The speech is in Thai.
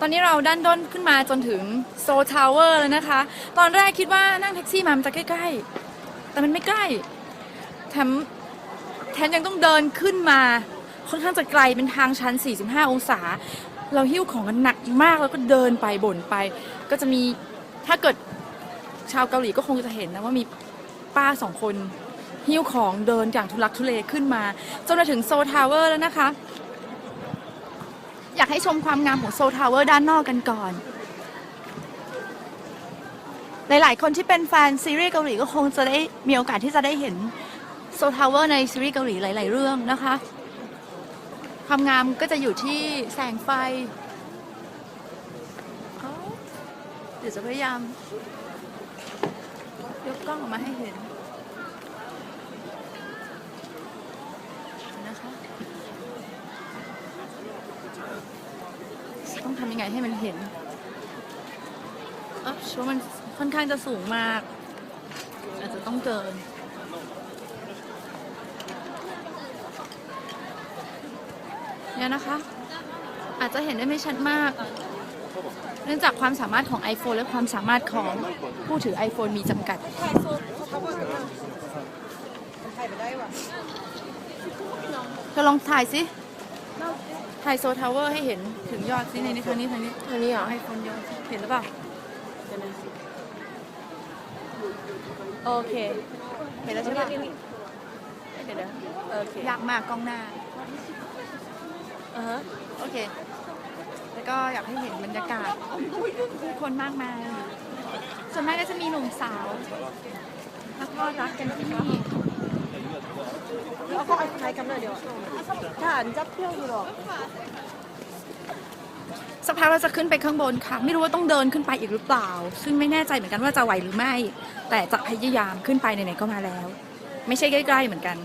ตอนนี้เราด้านด้นขึ้นมาจนถึงโซทาวเวอร์แล้วนะคะ ตอนแรกคิดว่านั่งแท็กซี่มามันจะใกล้ๆ แต่มันไม่ใกล้ แถมแถมยังต้องเดินขึ้นมาค่อนข้างจะไกลเป็นทางชัน 45 องศา เราหิ้วของกันหนักมากแล้วก็เดินไปบ่นไป ก็จะมีถ้าเกิดชาวเกาหลีก็คงจะเห็นนะว่ามีป้าสองคนหิ้วของเดินอย่างทุลักทุเลขึ้นมา จนมาถึงโซทาวเวอร์แล้วนะคะ อยากให้ชมความงามของโซทาวเวอร์ด้านนอกกันก่อน หลายๆ คนที่เป็นแฟนซีรีส์เกาหลีก็คงจะได้มีโอกาสที่จะได้เห็นโซทาวเวอร์ในซีรีส์เกาหลีหลาย ๆ เรื่องนะคะ ความงามก็จะอยู่ที่แสงไฟเอ้าเดี๋ยวจะพยายาม ยกกล้องออกมาให้เห็นนะคะ ต้องทำยังไงให้มันเห็นอ๊ะชัวมันค่อนข้างจะสูงมาก อาจจะต้องเกินเนี่ยนะคะ อาจจะเห็นได้ไม่ชัดมาก เนื่องจากความสามารถของ iPhone และความสามารถของผู้ถือ iPhone มีจำกัดเธอลองถ่ายสิ ถ่ายโซทาวเวอร์ให้เห็นถึงยอดสิในนี้ทางนี้ทางนี้อันนี้เหรอไอโฟนยอดเห็นหรือเปล่าโอเค เห็นแล้วใช่ปะเดี๋ยวเดี๋ยวโอเคยากมากกล้องหน้าอ่าฮะโอเค แล้วก็อยากให้เห็นบรรยากาศผู้คนมากมายส่วนมากก็จะมีหนุ่มสาวแล้วก็รักกันที่นี่ ก็ไอ้ใครกำเนิดเดียวฐานจับเที่ยวอยู่หรอกสักพักเราจะขึ้นไปข้างบนค่ะ ไม่รู้ว่าต้องเดินขึ้นไปอีกหรือเปล่า ซึ่งไม่แน่ใจเหมือนกันว่าจะไหวหรือไม่ แต่จะพยายามขึ้นไปไหนๆก็มาแล้ว ไม่ใช่ใกล้ๆเหมือนกัน